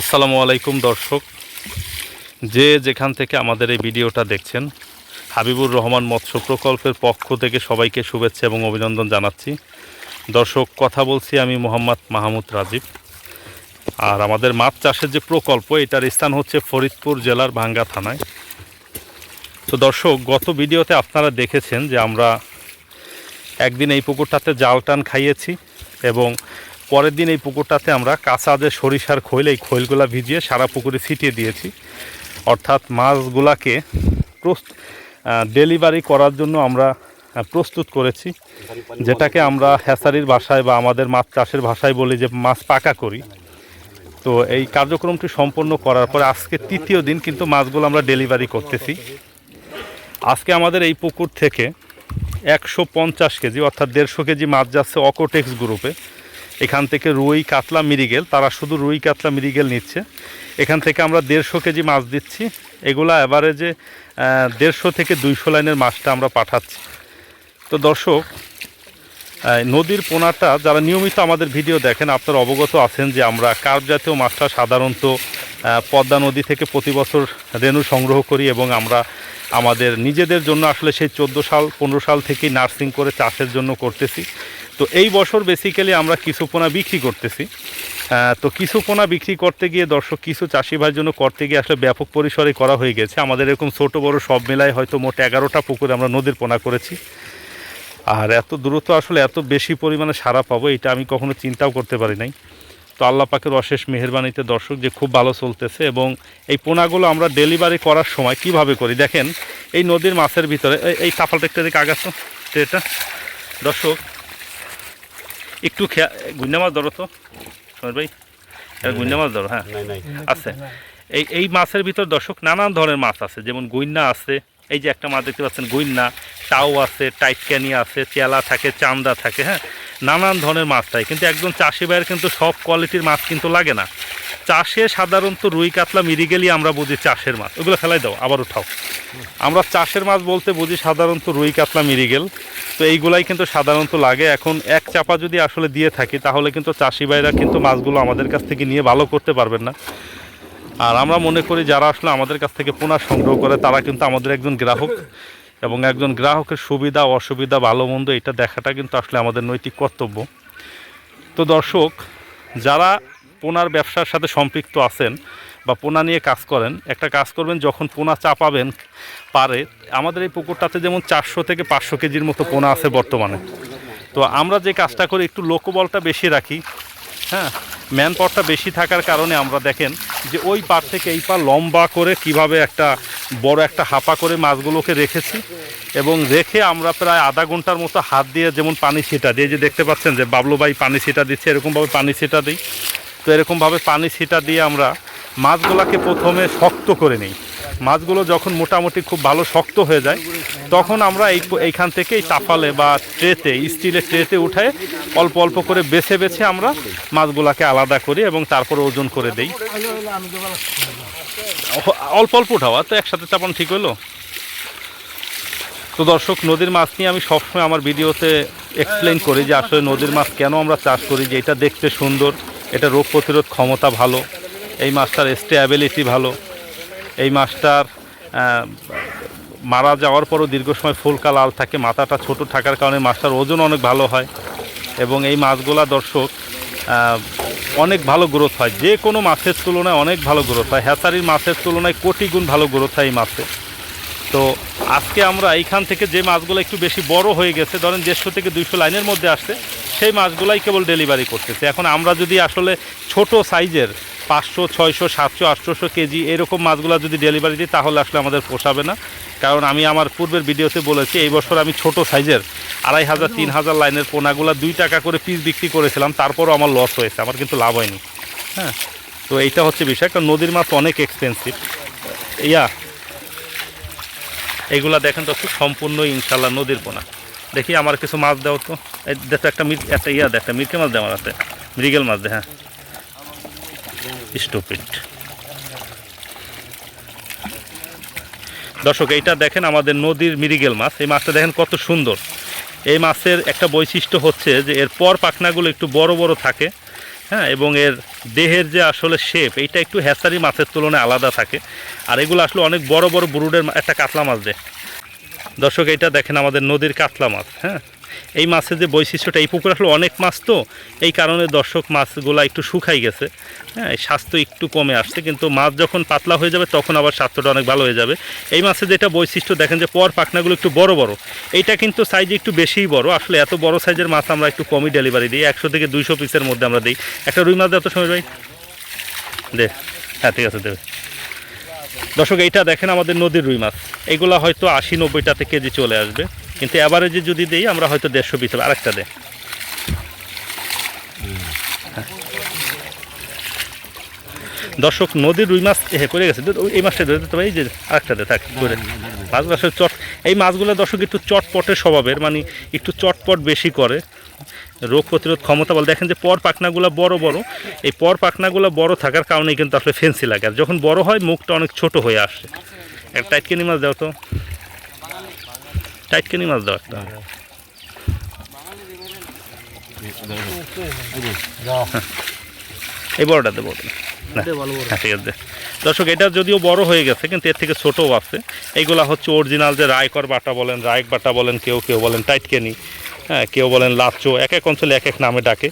আসসালামু আলাইকুম দর্শক। যে যেখান থেকে আমাদের এই ভিডিওটা দেখছেন, হাবিবুর রহমান মৎস্য প্রকল্পের পক্ষ থেকে সবাইকে শুভেচ্ছা এবং অভিনন্দন জানাচ্ছি। দর্শক, কথা বলছি আমি মোহাম্মদ মাহমুদ রাজীব। আর আমাদের মাছ চাষের যে প্রকল্প, এটার স্থান হচ্ছে ফরিদপুর জেলার ভাঙ্গা থানায়। তো দর্শক, গত ভিডিওতে আপনারা দেখেছেন যে আমরা একদিন এই পুকুরটাতে জাল টান খাইয়েছি এবং পরের দিন এই পুকুরটাতে আমরা কাঁচা যে সরিষার খৈল, এই খৈলগুলা ভিজিয়ে সারা পুকুরে ছিটিয়ে দিয়েছি। অর্থাৎ মাছগুলাকে ডেলিভারি করার জন্য আমরা প্রস্তুত করেছি। যেটাকে আমরা হ্যাসারির ভাষায় বা আমাদের মাছ চাষের ভাষায় বলি যে মাছ পাকা করি। তো এই কার্যক্রমটি সম্পন্ন করার পরে আজকে তৃতীয় দিন কিন্তু মাছগুলো আমরা ডেলিভারি করতেছি। আজকে আমাদের এই পুকুর থেকে একশো পঞ্চাশ কেজি অর্থাৎ দেড়শো কেজি মাছ যাচ্ছে অকোটেক্স গ্রুপে। এখান থেকে রুই, কাতলা মিরিগেল তারা শুধু রুই, কাতলা মিরিগেল নিচ্ছে। এখান থেকে আমরা দেড়শো কেজি মাছ দিচ্ছি। এগুলা অ্যাভারেজে দেড়শো থেকে দুইশো লাইনের মাছটা আমরা পাঠাচ্ছি। তো দর্শক নদীর পোনাটা, যারা নিয়মিত আমাদের ভিডিও দেখেন, আপনারা অবগত আছেন যে আমরা কার্প জাতীয় মাছটা সাধারণত পদ্মা নদী থেকে প্রতি বছর রেণু সংগ্রহ করি এবং আমরা আমাদের নিজেদের জন্য আসলে সেই চোদ্দ সাল, পনেরো সাল থেকেই নার্সিং করে চাষের জন্য করতেছি। তো এই বছর বেসিক্যালি আমরা কিছু পোনা বিক্রি করতেছি। তো কিছু পোনা বিক্রি করতে গিয়ে দর্শক, কিছু চাষি ভাইয়ের জন্য করতে গিয়ে আসলে ব্যাপক পরিসরে করা হয়ে গেছে। আমাদের এরকম ছোট, বড় সব মেলায় হয়তো মোট এগারোটা পুকুরে আমরা নদীর পোনা করেছি। আর এত দ্রুত আসলে এত বেশি পরিমাণে সারা পাবো, এটা আমি কখনো চিন্তাও করতে পারি নাই। তো আল্লাহ পাকের অশেষ মেহরবানিতে দর্শক যে খুব ভালো চলতেছে এবং এই পোনাগুলো আমরা ডেলিভারি করার সময় কীভাবে করি? দেখেন, এই নদীর মাছের ভিতরে, এই- কাপালটা একটু দিকে আগাছো এটা। দর্শক একটু খেয়া গুন্ডা মাছ ধরো তো সমর ভাই। গুন্ডা মাছ ধরো হ্যাঁ? নাই নাই। আছে। এই এই মাছের ভিতর দর্শক নানান ধরনের মাছ আছে যেমন গুইন্না আছে এই যে একটা মাছ দেখতে পাচ্ছেন গুইন্না টাও আছে টাইটক্যানি আছে চেলা থাকে চান্দা থাকে হ্যাঁ? নানান ধরনের মাছ থাকে কিন্তু একজন চাষি ভাইয়ের কিন্তু সব কোয়ালিটির মাছ কিন্তু লাগে না। চাষে সাধারণত রুই কাতলা মিরিগেলই আমরা বুঝি চাষের মাছ। ওগুলো ফেলাই দাও আবার উঠাও। আমরা চাষের মাছ বলতে বুঝি সাধারণত রুই কাতলা মিরিগেল। তো এইগুলাই কিন্তু সাধারণত লাগে। এখন এক চাপা যদি আসলে দিয়ে থাকি, তাহলে কিন্তু চাষি ভাইরা কিন্তু মাছগুলো আমাদের কাছ থেকে নিয়ে ভালো করতে পারবেন না। আর আমরা মনে করি, যারা আসলে আমাদের কাছ থেকে পোনা সংগ্রহ করে, তারা কিন্তু আমাদের একজন গ্রাহক। এবং একজন গ্রাহকের সুবিধা, অসুবিধা, ভালো মন্দ, এটা দেখাটা কিন্তু আসলে আমাদের নৈতিক কর্তব্য। তো দর্শক, যারা পোনার ব্যবসার সাথে সম্পৃক্ত আছেন বা পোনা নিয়ে কাজ করেন, একটা কাজ করবেন, যখন পোনা চাপাবেন পারে, আমাদের এই পুকুরটাতে যেমন চারশো থেকে পাঁচশো কেজির মতো পোনা আছে বর্তমানে। তো আমরা যে কাজটা করি, একটু লোকবলটা বেশি রাখি হ্যাঁ? ম্যান পাওয়ারটা বেশি থাকার কারণে আমরা দেখেন যে ওই পার থেকে এই পার লম্বা করে কীভাবে একটা বড় একটা হাঁপা করে মাছগুলোকে রেখেছি এবং রেখে আমরা প্রায় আধা ঘণ্টার মতো হাত দিয়ে যেমন পানি ছিটা দিয়ে যে দেখতে পাচ্ছেন যে বাবলু ভাই পানি ছিটা দিচ্ছে, এরকমভাবে পানি ছিটা দিই। তো এরকমভাবে পানি ছিটা দিয়ে আমরা মাছগুলোকে প্রথমে শক্ত করে নিই। মাছগুলো যখন মোটামুটি খুব ভালো শক্ত হয়ে যায়, তখন আমরা এই এইখান থেকে এই তাফালে বা ট্রেতে, স্টিলের ট্রেতে উঠায় অল্প অল্প করে বেছে বেছে আমরা মাছগুলোকে আলাদা করি এবং তারপর ওজন করে দেই। অল্প অল্প উঠাওয়া তো একসাথে চাপান ঠিক হলো তো দর্শক, নদীর মাছ নিয়ে আমি সবসময় আমার ভিডিওতে এক্সপ্লেন করি যে আসলে নদীর মাছ কেন আমরা চাষ করি, যে এটা দেখতে সুন্দর, এটা রোগ প্রতিরোধ ক্ষমতা ভালো। এই মাছটার স্টেবিলিটি ভালো। এই মাছটার মারা যাওয়ার পরও দীর্ঘ সময় ফুলকা লাল থাকে, মাথাটা ছোট থাকার কারণে মাছটার ওজন অনেক ভালো হয় এবং এই মাছগুলা দর্শক অনেক ভালো গ্রোথ হয়। যে কোনো মাছের তুলনায় অনেক ভালো গ্রোথ হয়। হ্যাচারির মাছের তুলনায় কোটি গুণ ভালো গ্রোথ হয় এই মাছে। তো আজকে আমরা এইখান থেকে যে মাছগুলো একটু বেশি বড় হয়ে গেছে, ধরেন দেড়শো থেকে দুইশো লাইনের মধ্যে আসছে, সেই মাছগুলাই কেবল ডেলিভারি করতেছে। এখন আমরা যদি আসলে ছোট সাইজের পাঁচশো, ছয়শো, সাতশো, আটশোশো কেজি এরকম মাছগুলো যদি ডেলিভারি দিই তাহলে আসলে আমাদের পোষাবে না। কারণ আমি আমার পূর্বের ভিডিওতে বলেছি, এই বছর আমি ছোট সাইজের আড়াই হাজার, তিন হাজার লাইনের পোনাগুলো দুই টাকা করে পিস বিক্রি করেছিলাম, তারপরও আমার লস হয়েছে, আমার কিন্তু লাভ হয়নি। হ্যাঁ তো এইটা হচ্ছে বিষয়, কারণ নদীর মাছ অনেক এক্সপেন্সিভ ইয়া এইগুলা দেখেন তো সম্পূর্ণ ইনশাল্লাহ নদীর পোনা। দেখি আমার কিছু মাছ দাও তো। দেখো একটা একটা ইয়া দে একটা মিরকে মাছ দেওয়া আছে, মৃগেল মাছ দে হ্যাঁ। স্টুপিড। দর্শক, এইটা দেখেন আমাদের নদীর মিরিগেল মাছ। এই মাছটা দেখেন কত সুন্দর। এই মাছের একটা বৈশিষ্ট্য হচ্ছে যে এর পর পাখনাগুলো একটু বড় বড় থাকে হ্যাঁ এবং এর দেহের যে আসলে শেপ এইটা একটু হ্যাসারি মাছের তুলনায় আলাদা থাকে। আর এগুলো আসলে অনেক বড় বড় ব্রুডের একটা কাতলা মাছ দেয় দর্শক এটা দেখেন আমাদের নদীর কাতলা মাছ হ্যাঁ। এই মাছের যে বৈশিষ্ট্যটা, এই পুকুর আসলে অনেক মাছ তো, এই কারণে দর্শক মাছগুলো একটু শুকাই গেছে। হ্যাঁ স্বাস্থ্য একটু কমে আসছে, কিন্তু মাছ যখন পাতলা হয়ে যাবে, তখন আবার স্বাস্থ্যটা অনেক ভালো হয়ে যাবে। এই মাছের যেটা বৈশিষ্ট্য, দেখেন যে পর পাখনাগুলো একটু বড় বড়। এইটা কিন্তু সাইজে একটু বেশিই বড়। আসলে এত বড় সাইজের মাছ আমরা একটু কমই ডেলিভারি দিই। একশো থেকে দুইশো পিসের মধ্যে আমরা দিই। একটা রুই মাছ দেওয়া তো সময়, ভাই। দে। হ্যাঁ ঠিক আছে দেবে দর্শক, এইটা দেখেন আমাদের নদীর রুই মাছ। এগুলো হয়তো আশি নব্বইটাতে কেজি চলে আসবে। কিন্তু অ্যাভারেজে যদি দিই, আমরা হয়তো দেড়শো পিস হবে আরেকটা দে হ্যাঁ। দর্শক, নদীর রুই মাছ হে করে গেছে। এই মাছটা ধরে দিতে পারি যে আরেকটা দে থাক, করে। মাছ মাছের চট, এই মাছগুলো দর্শক, একটু চটপটের স্বভাবের মানে একটু চটপট বেশি করে। রোগ প্রতিরোধ ক্ষমতা বল, দেখেন যে পর পাখনাগুলো বড় বড়, এই পর পাখনাগুলো বড় থাকার কারণেই কিন্তু আসলে ফেন্সি লাগে। আর যখন বড় হয়, মুখটা অনেক ছোট হয়ে আসে। একটা টাইটকেনি মাছ দাও তো। টাইটকেনি মাছ দাও একটা এই বড়টা দেবো। হ্যাঁ ঠিক আছে। দর্শক এটা যদিও বড় হয়ে গেছে কিন্তু এর থেকে ছোটও আছে। এইগুলা হচ্ছে অরিজিনাল যে রায়কর বাটা বলেন রায়ক বাটা বলেন কেউ কেউ বলেন টাইটকেনি হ্যাঁ কেউ বলেন লাচো এক এক অঞ্চলে এক এক নামে ডাকে।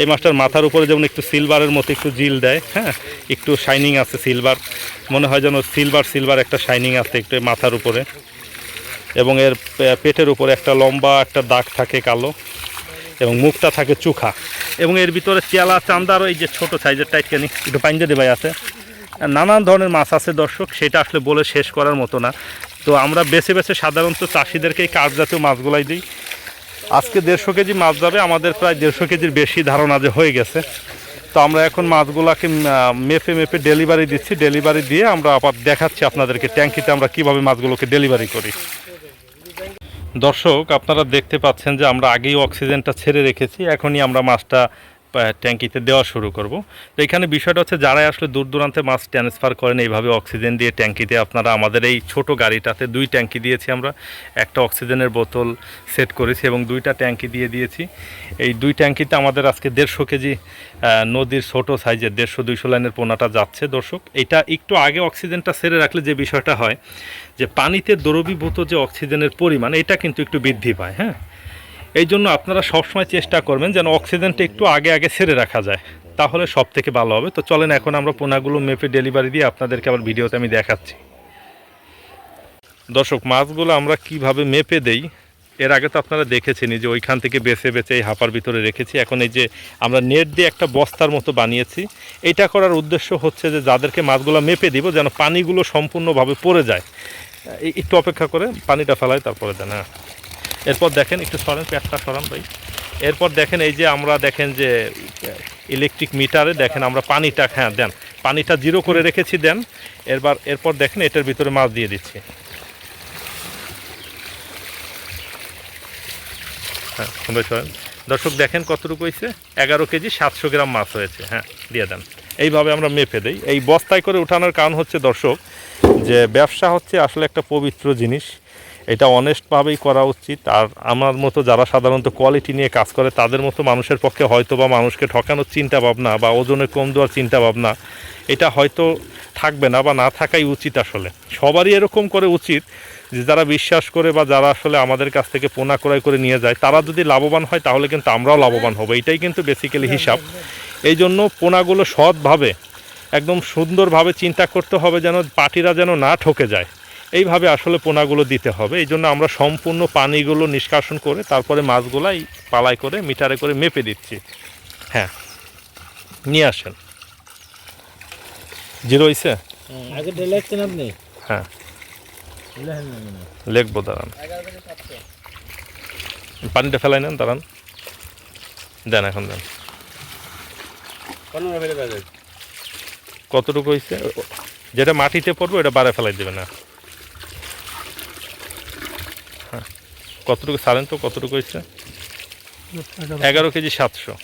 এই মাছটার মাথার উপরে যেমন একটু সিলভারের মতো একটু জিল দেয় হ্যাঁ একটু শাইনিং আছে সিলভার মনে হয় যেন সিলভার সিলভার একটা শাইনিং আছে একটু মাথার উপরে। এবং এর পেটের উপরে একটা লম্বা একটা দাগ থাকে কালো এবং মুখটা থাকে চুখা। এবং এর ভিতরে চেলা চান্দার ওই যে ছোট সাইজের টাইটকানি, একটু পাইঞ্জা দেবাই আছে। নানান ধরনের মাছ আছে দর্শক, সেটা আসলে বলে শেষ করার মতো না। তো আমরা বেছে বেছে সাধারণত চাষিদেরকে এই কাজ জাতীয় মাছগুলাই দিই। আজকে দেড়শো কেজি মাছ যাবে, আমাদের প্রায় দেড়শো কেজির বেশি ধারণা যে হয়ে গেছে। তো আমরা এখন মাছগুলাকে মেপে মেপে ডেলিভারি দিচ্ছি। ডেলিভারি দিয়ে আমরা আবার দেখাচ্ছি আপনাদেরকে, ট্যাঙ্কিতে আমরা কীভাবে মাছগুলোকে ডেলিভারি করি। দর্শক, আপনারা দেখতে পাচ্ছেন যে আমরা আগেই অক্সিজেনটা ছেড়ে রেখেছি, এখনই আমরা মাছটা ট্যাঙ্কিতে দেওয়া শুরু করব। তো এখানে বিষয়টা হচ্ছে যারাই আসলে দূর দূরান্তে মাছ ট্রান্সফার করেন, এইভাবে অক্সিজেন দিয়ে ট্যাঙ্কিতে আপনারা আমাদের এই ছোট গাড়িটাতে দুই ট্যাঙ্কি দিয়েছি আমরা। একটা অক্সিজেনের বোতল সেট করেছি এবং দুইটা ট্যাঙ্কি দিয়ে দিয়েছি। এই দুই ট্যাঙ্কিতে আমাদের আজকে দেড়শো কেজি নদীর ছোট সাইজের দেড়শো দুইশো লাইনের পোনাটা যাচ্ছে। দর্শক, এটা একটু আগে অক্সিজেনটা সেরে রাখলে যে বিষয়টা হয় যে পানিতে দ্রবীভূত যে অক্সিজেনের পরিমাণ, এটা কিন্তু একটু বৃদ্ধি পায় হ্যাঁ? এই জন্য আপনারা সবসময় চেষ্টা করবেন যেন অক্সিজেনটা একটু আগে আগে ছেড়ে রাখা যায়, তাহলে সব থেকে ভালো হবে। তো চলেন, এখন আমরা পোনাগুলো মেপে ডেলিভারি দিয়ে আপনাদেরকে আবার ভিডিওতে আমি দেখাচ্ছি। দর্শক, মাছগুলো আমরা কীভাবে মেপে দেই, এর আগে তো আপনারা দেখেছেনই যে ওইখান থেকে বেছে বেছে এই হাঁপার ভিতরে রেখেছি। এখন এই যে আমরা নেট দিয়ে একটা বস্তার মতো বানিয়েছি, এটা করার উদ্দেশ্য হচ্ছে যে যাদেরকে মাছগুলো মেপে দিব যেন পানিগুলো সম্পূর্ণভাবে পড়ে যায়। একটু অপেক্ষা করে পানিটা ফেলায় তারপরে দেন হ্যাঁ। এরপর দেখেন, একটু সরেন পেটটা সরান ভাই। এরপর দেখেন, এই যে আমরা দেখেন যে ইলেকট্রিক মিটারে দেখেন আমরা পানিটা হ্যাঁ দেন। পানিটা জিরো করে রেখেছি, দেন। এরবার, এরপর দেখেন, এটার ভিতরে মাছ দিয়ে দিচ্ছি। হ্যাঁ সুন্দর সরেন। দর্শক, দেখেন কতটুকু হয়েছে? এগারো কেজি সাতশো গ্রাম মাছ হয়েছে হ্যাঁ দিয়ে দেন। এইভাবে আমরা মেপে দিই। এই বস্তায় করে উঠানোর কারণ হচ্ছে, দর্শক, যে ব্যবসা হচ্ছে আসলে একটা পবিত্র জিনিস। এটা অনেস্টভাবেই করা উচিত। আর আমার মতো যারা সাধারণত কোয়ালিটি নিয়ে কাজ করে, তাদের মতো মানুষের পক্ষে হয়তো বা মানুষকে ঠকানোর চিন্তা ভাবনা বা ওজনে কম দেওয়ার চিন্তা ভাবনা, এটা হয়তো থাকবে না বা না থাকাই উচিত আসলে। সবারই এরকম করে উচিত যে যারা বিশ্বাস করে বা যারা আসলে আমাদের কাছ থেকে পোনা ক্রয় করে নিয়ে যায়, তারা যদি লাভবান হয় তাহলে কিন্তু আমরাও লাভবান হব। এটাই কিন্তু বেসিক্যালি হিসাব। এই জন্য পোনাগুলো সৎভাবে একদম সুন্দরভাবে চিন্তা করতে হবে যেন পাটিরা যেন না ঠকে যায়। এইভাবে আসলে পোনাগুলো দিতে হবে। এই জন্য আমরা সম্পূর্ণ পানিগুলো নিষ্কাশন করে তারপরে মাছগুলাই পালাই করে মিটারে করে মেপে দিচ্ছি। হ্যাঁ নিয়ে আসেন। জিরো আপনি? মনে হয়। লেখবো দাঁড়ান। পানিটা ফেলাই নেন দাঁড়ান। দেন এখন দেন পনেরো ফেলে দেওয়া যায়। কতটুকু হয়েছে যেটা মাটিতে পড়বে ওটা বারে ফেলাই দেবে না। হ্যাঁ কতটুকু সারেন তো কতটুকু হয়েছে এগারো কেজি সাতশো।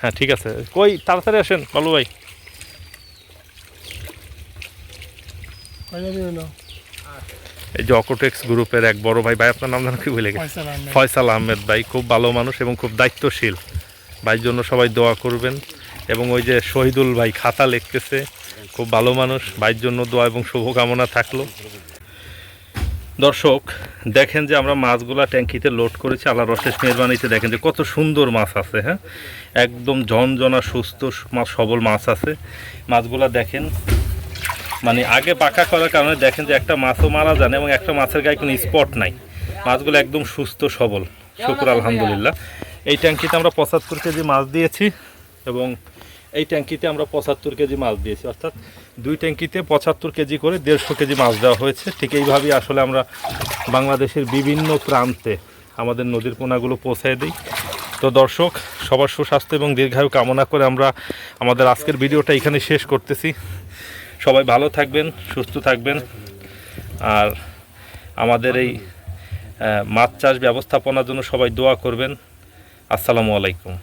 হ্যাঁ ঠিক আছে। কই তাড়াতাড়ি আসেন বালু ভাই। এই যে অকোটেক্স গ্রুপের এক বড় ভাই ভাই আপনার নাম জানো কি ভুলে গেছে? ফয়সাল আহমেদ ভাই খুব ভালো মানুষ এবং খুব দায়িত্বশীল। ভাইয়ের জন্য সবাই দোয়া করবেন। এবং ওই যে শহীদুল ভাই খাতা লিখতেছে, খুব ভালো মানুষ ভাইয়ের জন্য দোয়া এবং শুভকামনা থাকল। দর্শক, দেখেন যে আমরা মাছগুলা ট্যাঙ্কিতে লোড করেছি আল্লাহ রশেষ মেহরবানিতে দেখেন যে কত সুন্দর মাছ আছে হ্যাঁ? একদম ঝনঝনা, সুস্থ মাছ সবল মাছ আছে। মাছগুলা দেখেন মানে আগে পাকা করার কারণে দেখেন যে একটা মাছও মারা যান এবং একটা মাছের গায়ে কোনো স্পট নাই। মাছগুলো একদম সুস্থ, সবল। শুকুর, আলহামদুলিল্লাহ। এই ট্যাঙ্কিতে আমরা পঁচাত্তর কেজি মাছ দিয়েছি এবং এই ট্যাঙ্কিতে আমরা পঁচাত্তর কেজি মাছ দিয়েছি। অর্থাৎ দুই ট্যাঙ্কিতে পঁচাত্তর কেজি করে দেড়শো কেজি মাছ দেওয়া হয়েছে। ঠিক এইভাবেই আসলে আমরা বাংলাদেশের বিভিন্ন প্রান্তে আমাদের নদীর পোনাগুলো পৌঁছায় দিই। তো দর্শক, সবার সুস্বাস্থ্য এবং দীর্ঘায়ু কামনা করে আমরা আমাদের আজকের ভিডিওটা এখানে শেষ করতেছি। সবাই ভালো থাকবেন, সুস্থ থাকবেন। আর আমাদের এই মাছ চাষ ব্যবস্থাপনার জন্য সবাই দোয়া করবেন। আসসালামু আলাইকুম।